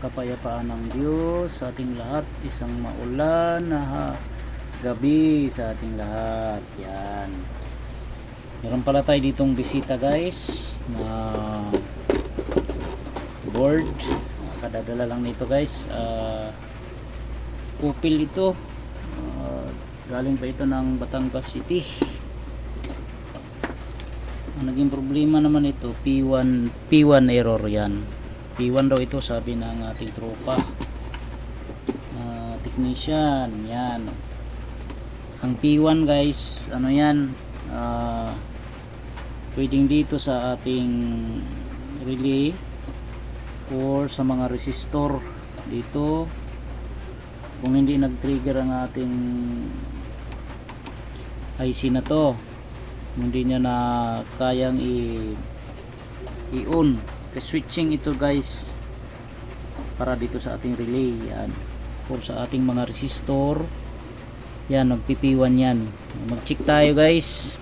kapayapaan ng Diyos sa ating lahat. Isang maulan na ha- gabi sa ating lahat. Yan. Meron pala tayo ditong bisita guys na board. Kadadala lang nito guys. Ah, upil ito. Ah, galing pa ito ng Batangas City. Ang naging problema naman ito, P1, P1 error yan. P1 daw ito sabi ng ating tropa. na technician, yan. Ang P1 guys, ano yan, ah, pwedeng dito sa ating relay or sa mga resistor dito kung hindi nag-trigger ang ating IC na to hindi niya na kayang i i-on switching ito guys para dito sa ating relay. Yan. Or sa ating mga resistor. Yan nagpipiwan yan. Mag check tayo guys.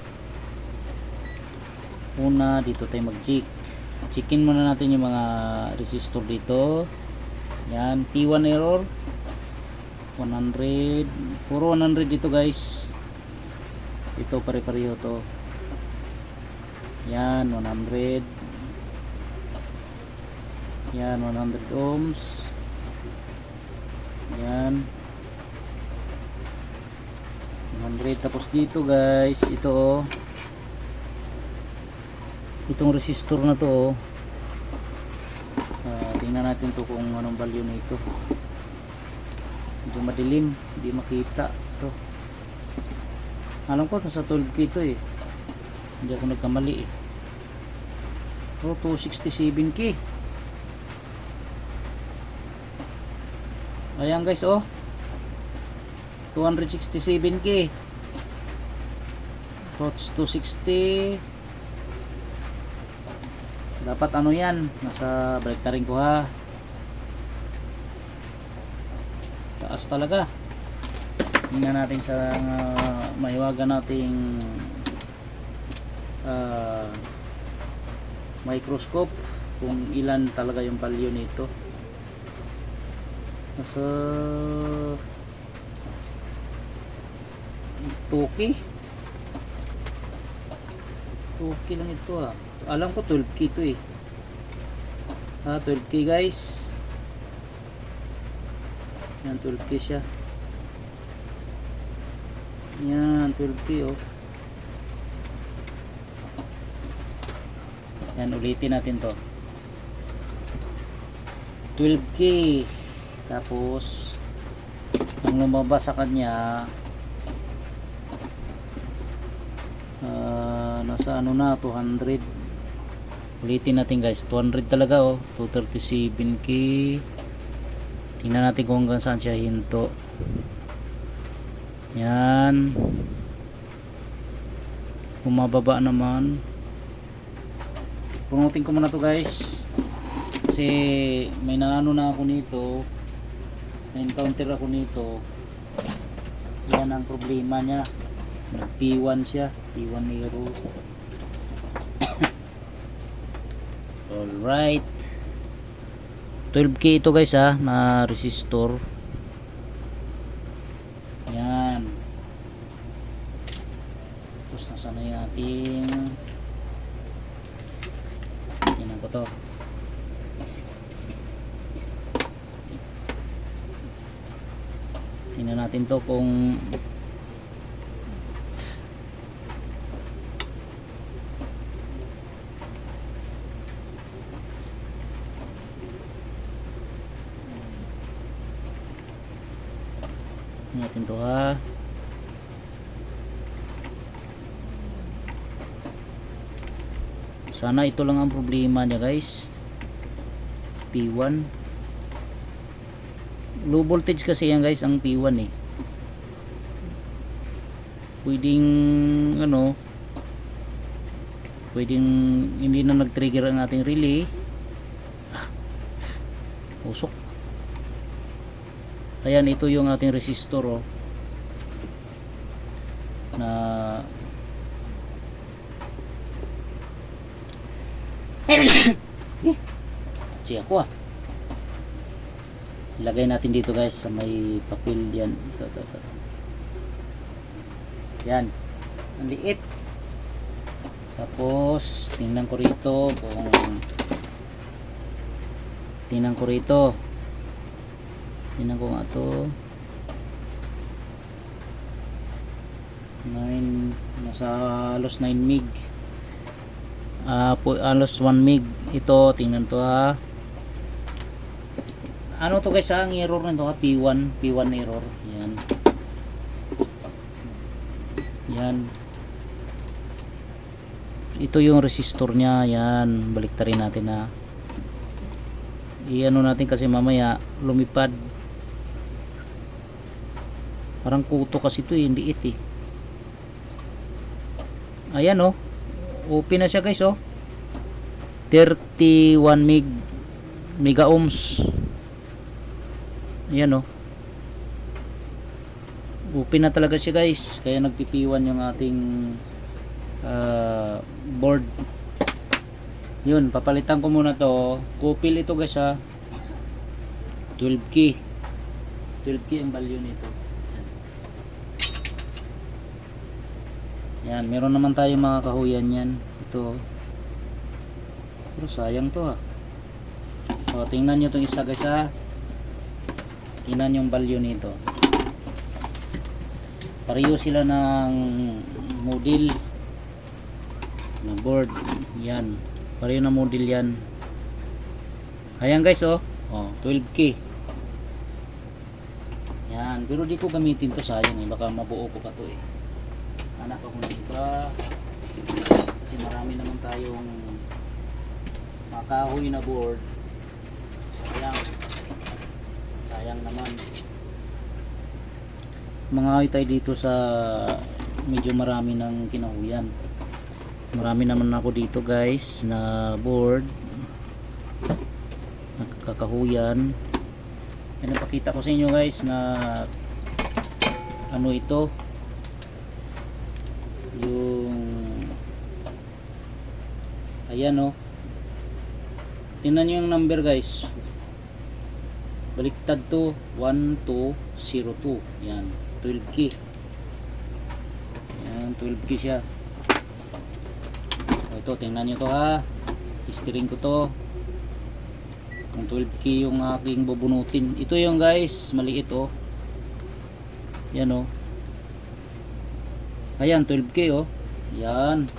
Una dito tayo mag check checkin muna natin yung mga resistor dito. Yan P1 error. 100 puro 100 dito guys. Ito pare-pareho to. Yan 100 yan 100 ohms. Yan. 100 tapos dito guys ito oh. Itong resistor na to oh. Ah, tingnan natin to kung anong value nito. Medyo madilim hindi makita to. Alam ko nasa 12k ito eh. Hindi ako nagkamali eh. Oh 267k ayan guys oh. 267k Tots 260 dapat ano yan? Nasa baliktarin ko ha? Taas talaga. Tingnan natin sa uh, maiwagan nating ah, microscope kung ilan talaga yung value nito nasa 2k 2k lang ito ah. Alam ko 12k ito eh. Ah 12k guys. Yan 12k siya. Yan 12k oh. Yan ulitin natin to. 12k tapos ang lumabas sa kanya ah, nasa ano na 200 ulitin natin guys 200 talaga oh. 237k tingnan natin kung hanggang saan siya hinto. Yan. Bumababa naman. Punutin ko muna to guys. Kasi may naano na ako nito may encounter ako nito. Yan ang problema niya. Nag P1 siya. P1 Nero. Alright. 12k ito guys ha na resistor. Yan. Tapos nasa na yung ating tingnan ko to tingnan natin to kung natin to ha? Sana ito lang ang problema niya guys. P1 low voltage kasi yan guys ang P1 eh. Pwedeng ano pwedeng hindi na nag trigger ang ating relay. Ah, usok. Ayan ito yung ating resistor oh. Na Siya ko ah. Ilagay natin dito guys sa may papel yan. Ito, ito, ito, ito. yan. Ang liit. Tapos tingnan ko rito kung tingnan ko rito. Tingnan ko nga to. 9 nasa halos 9 mig. Ah po halos 1 mig. Ito tingnan to ha ano to guys ang error nito ha? P1 P1 error. Yan. Yan. Ito yung resistor niya. Yan. Baliktarin natin ha? I-ano natin kasi mamaya lumipad. Parang kuto kasi ito eh. Hindi it eh. Ayan oh. Open na siya guys oh. 31 meg mega ohms ayan oh. Open na talaga siya guys. Kaya nagpipiwan yung ating ah, board. Yun papalitan ko muna to. Kupil ito guys ha 12 key 12 key ang value nito. Yan. Meron naman tayo mga kahuyan yan. Ito. Pero sayang to ha so tingnan nyo itong isa guys ha tingnan yung value nito. Pareho sila ng model na board. Yan. Pareho na model yan. Ayan guys oh, oh 12k yan. Pero di ko gamitin to sayang eh. Baka mabuo ko pa to eh. Anak ako ng iba. Kasi marami naman tayong makahoy na board sayang sayang naman. Mga tayo dito sa medyo marami ng kinahuyan marami naman ako dito guys na board. Nakakahuyan. Yan napakita ko sa inyo guys na ano ito? Yung ayan oh. Tingnan nyo yung number guys baliktad to. 1202 yan. 12k yan 12k siya. O, ito tingnan nyo to ha. Istiring ko to. Kung 12k yung aking bubunutin. Ito yung guys maliit oh. Yan oh. Ayan 12k oh. Yan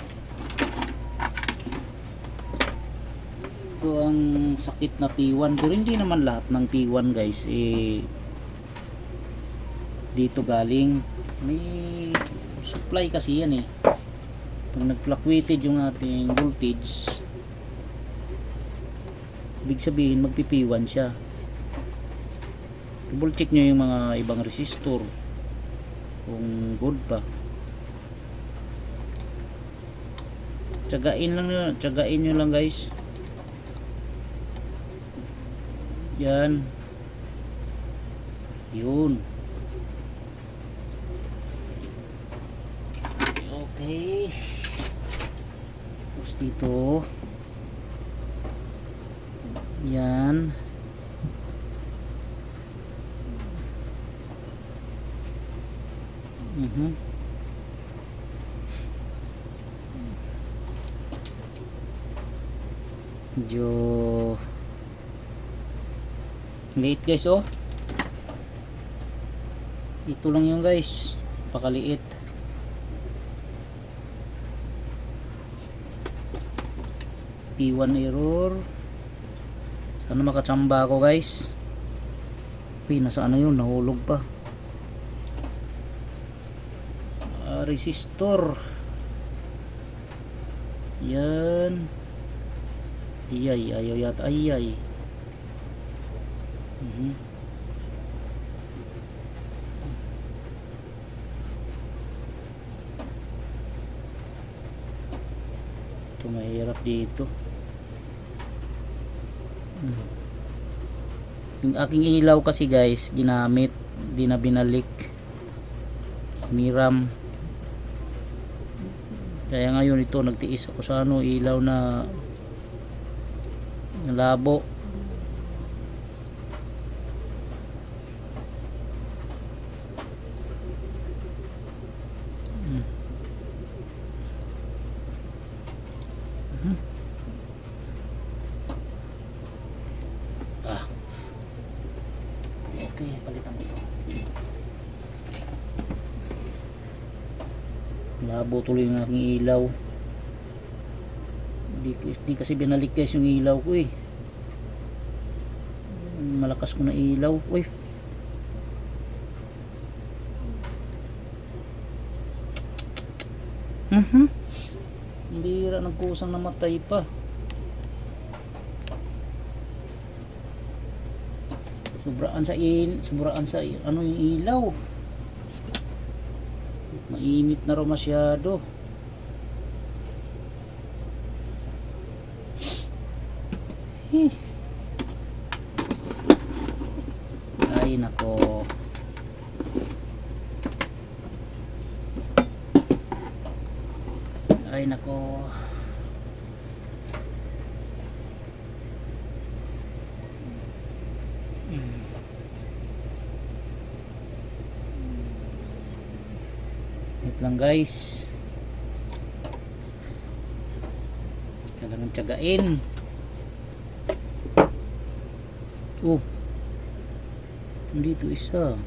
ito ang sakit na P1 pero hindi naman lahat ng P1 guys eh dito galing. May supply kasi yan eh. Pag nag-fluctuated yung ating voltage ibig sabihin magpi-P1 siya. Double check nyo yung mga ibang resistor kung good pa. Tsagain lang nyo tsagain nyo lang guys yan yun. Okay. Tapos dito. Yan. Mhm. Medyo liit guys oh. Ito lang yung guys. Pakaliit P1 error. Sana makatsamba ako guys. Uy, nasa ano yun? Nahulog pa. Ah, resistor. Yan. Iyay ayaw yata. Ayay Mhm. ito mahirap dito Mhm. yung aking ilaw kasi guys ginamit di na binalik miram kaya ngayon ito nagtiis ako sa ano ilaw na na Labo tuloy yung aking ilaw. Di, di kasi binalik guys yung ilaw ko eh. Malakas ko na ilaw. Uy. Mhm. Hindi ra nagkusang namatay pa. Sobraan sa in, sobraan sa ano yung ilaw. Mainit na raw masyado. Ay nako. Ay nako. Lang guys. Kailangan tiyagain. Oh. Dito isa.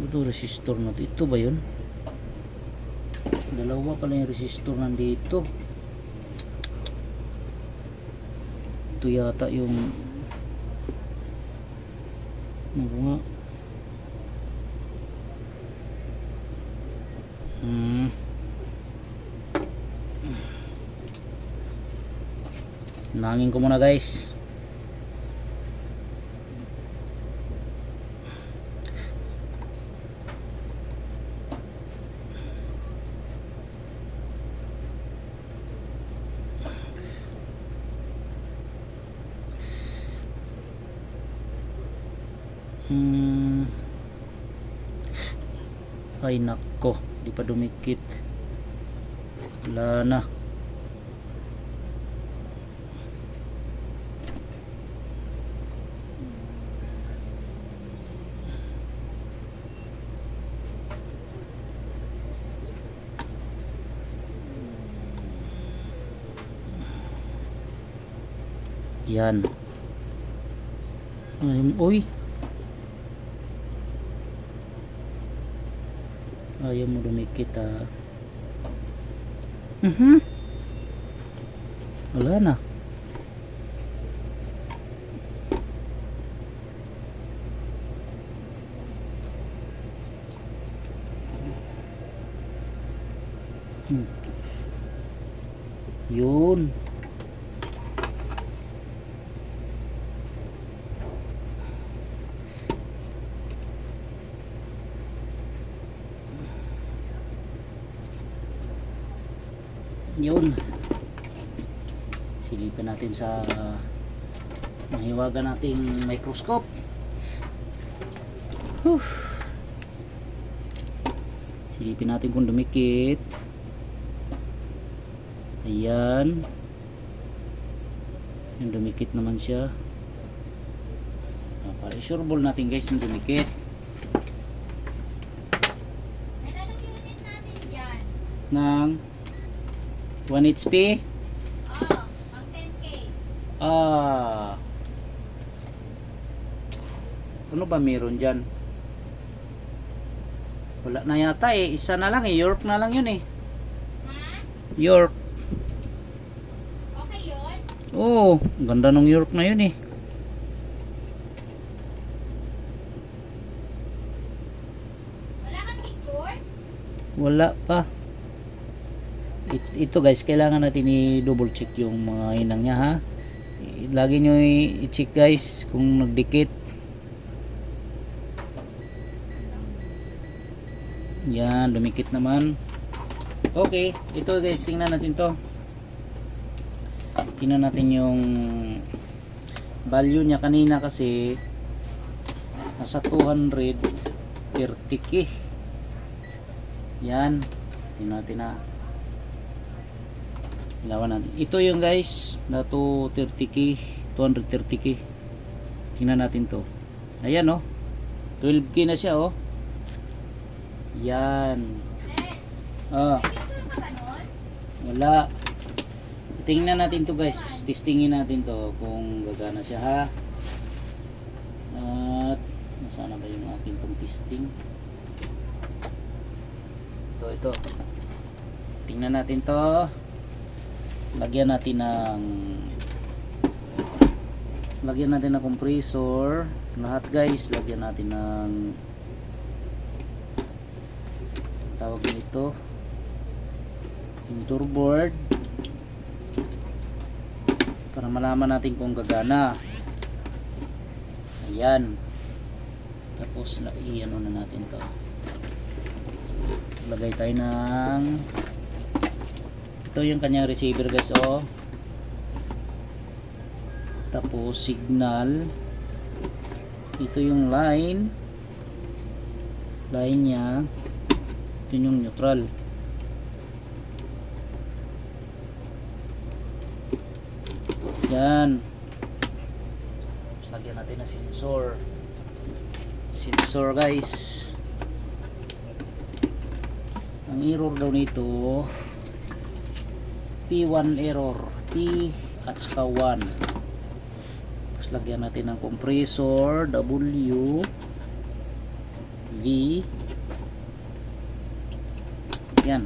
Ito resistor na to. Ito ba yun? Dalawa pala yung resistor nandito. Ito yata yung ano nga Hmm. Nangin ko muna guys. Hmm. Ay nako, di pa dumikit. Wala na. Yan. Ay, uy. Ayaw mo dumikit ah. Mhm. Wala na. Hmm. Yun. Yun. Silipin natin sa mahiwaga nating microscope. Whew. Silipin natin kung dumikit. Ayan. Yung dumikit naman siya. Para ball natin guys yung dumikit. Ng 1 HP. Oo, ang 10K. Ah. Ano ba meron dyan? Wala na yata eh. Isa na lang eh. York na lang yun eh. Ha? York. Okay yun? Oo. ang ganda ng York na yun eh. Wala kang picture? Wala pa. It- ito guys, kailangan natin i-double check yung mga inang niya ha. Lagi nyo i-check guys kung nagdikit. Yan, dumikit naman. Okay, ito guys, tingnan natin to. Tingnan natin yung value niya kanina kasi nasa 230k. Yan. Tingnan natin na. Ilawan natin. Ito yung guys, na 230k, 230k. Tingnan natin to. Ayan oh. 12k na siya oh. Yan. Ah, wala. Tingnan natin to guys. Testingin natin to kung gagana siya ha. Ah, Nasaan na ba yung aking pang testing? Ito, ito. Tingnan natin to. Lagyan natin ng lagyan natin ng compressor. Lahat guys, lagyan natin ng tawag nito indoor board. Para malaman natin kung gagana. Ayan. Tapos i-ano na natin to. Lagay tayo ng ito yung kanyang receiver guys oh. Tapos signal. Ito yung line. Line nya ito yung neutral. Yan. Lagyan natin ng sensor. Sensor guys. Ang error daw nito P1 error P at saka 1 tapos lagyan natin ng compressor W V. Yan.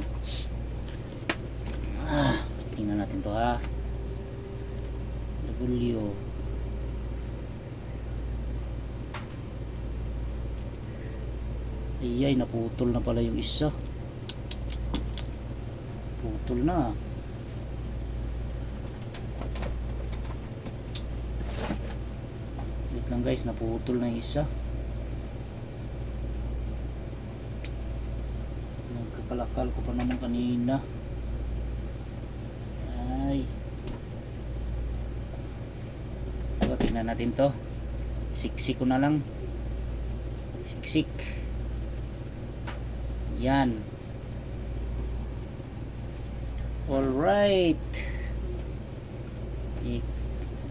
Ah, tingnan natin to ha. W. Iyay, naputol na pala yung isa. Putol na. Lang guys, naputol na isa. Nagkakalakal ko pa naman kanina. Ay. So, tingnan natin to. Siksik ko na lang. Siksik. Yan. Alright.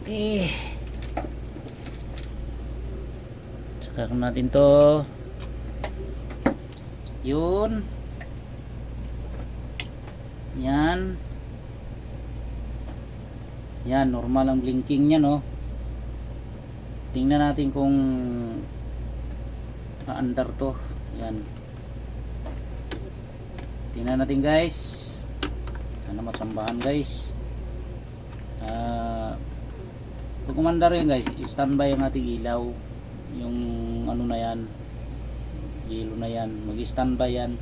Okay. Saka natin to. Yun. Yan. Yan, normal ang blinking niya, no? Tingnan natin kung paandar to. Yan. Tingnan natin, guys. Sana matsambahan, guys. Ah, pag umandar yun, guys, standby ang ating ilaw. Yung ano na yan. Yelo na yan. Mag-standby yan.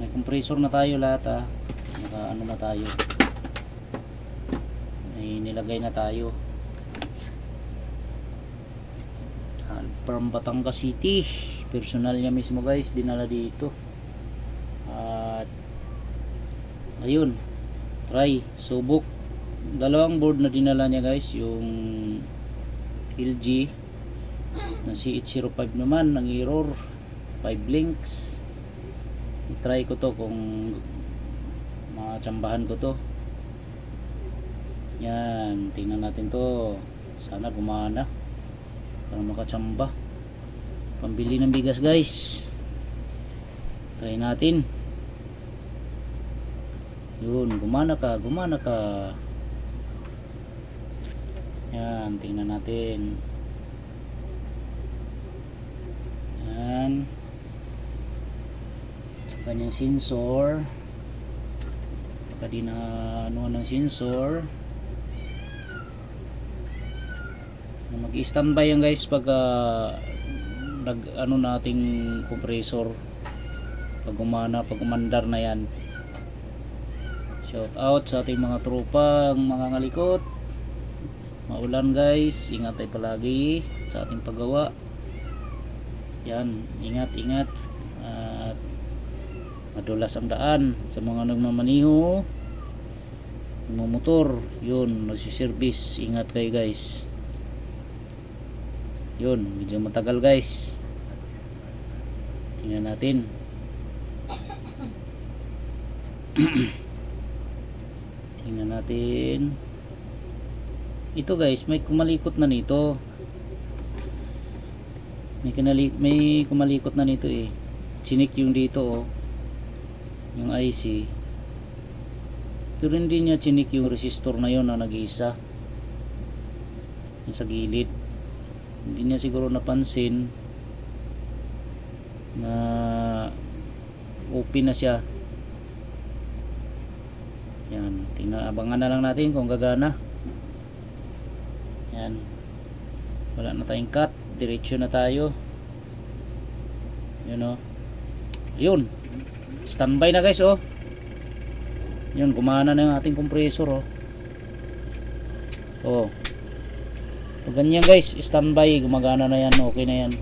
May compressor na tayo lahat, ah. Naka ano na tayo may nilagay na tayo from Batangas City personal niya mismo guys dinala dito at ayun try subok dalawang board na dinala niya guys yung LG na CH05 naman ng error 5 links i-try ko to kung makachambahan ko to yan, tingnan natin to. Sana gumana. Para makachamba. Pambili ng bigas, guys. Try natin. Yun, gumana ka, gumana ka. Yan, tingnan natin. Yan. Sa kanyang sensor. Baka di na ano ng sensor. mag-standby yan guys pag ah, nag ano nating compressor pag umana pag umandar na yan shout out sa ating mga tropa ang mga ngalikot maulan guys ingat tayo palagi sa ating paggawa yan ingat ingat. At madulas ang daan sa mga nagmamaniho. Motor yun nagsiservice. Ingat kayo guys. Yun medyo matagal guys. Tingnan natin. Tingnan natin. Ito guys may kumalikot na nito may, kinali may kumalikot na nito eh. Chinik yung dito oh. Yung IC pero hindi niya chinik yung resistor na yon na nag-iisa. Yung sa gilid. Hindi niya siguro napansin na open na siya. Yan. Tingnan abangan na lang natin kung gagana. Yan. Wala na tayong cut diretso na tayo. Yun o yun. Standby na guys oh. Yun gumana na yung ating compressor oh. Oh. Pag ganyan guys. Standby gumagana na yan. Okay na yan.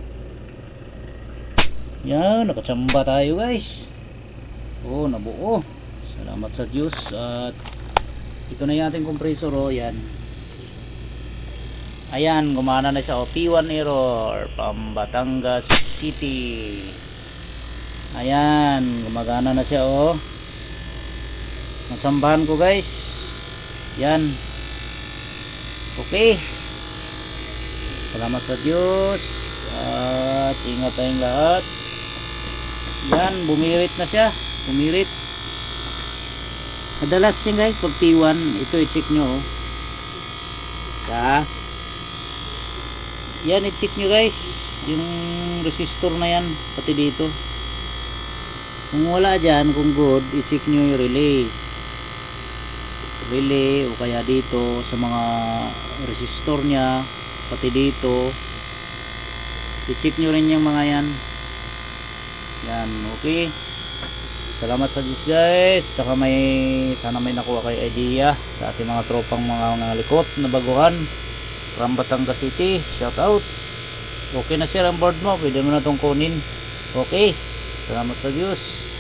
Yan nakachamba tayo guys. Oh nabuo. Salamat sa Diyos at ito na yung ating compressor oh. Yan ayan gumana na siya oh P1 error Pambatangas City. Ayan gumagana na siya oh. Natsambahan ko guys. Yan. Okay. Salamat sa Diyos. At ingat tayong lahat. Yan bumirit na siya. Bumirit. Madalas yan guys pag P1 ito i-check nyo oh. Ta. Yan i-check nyo guys. Yung resistor na yan pati dito. Kung wala dyan kung good i-check nyo yung relay. Relay o kaya dito sa mga resistor nya pati dito. I-check nyo rin yung mga yan. Yan okay. Salamat sa Diyos guys. Tsaka may sana may nakuha kay idea sa ating mga tropang mga, mga likot na baguhan from Batangas City shout out. Okay na sir ang board mo. Pwede mo na itong kunin. Okay. Salamat sa Diyos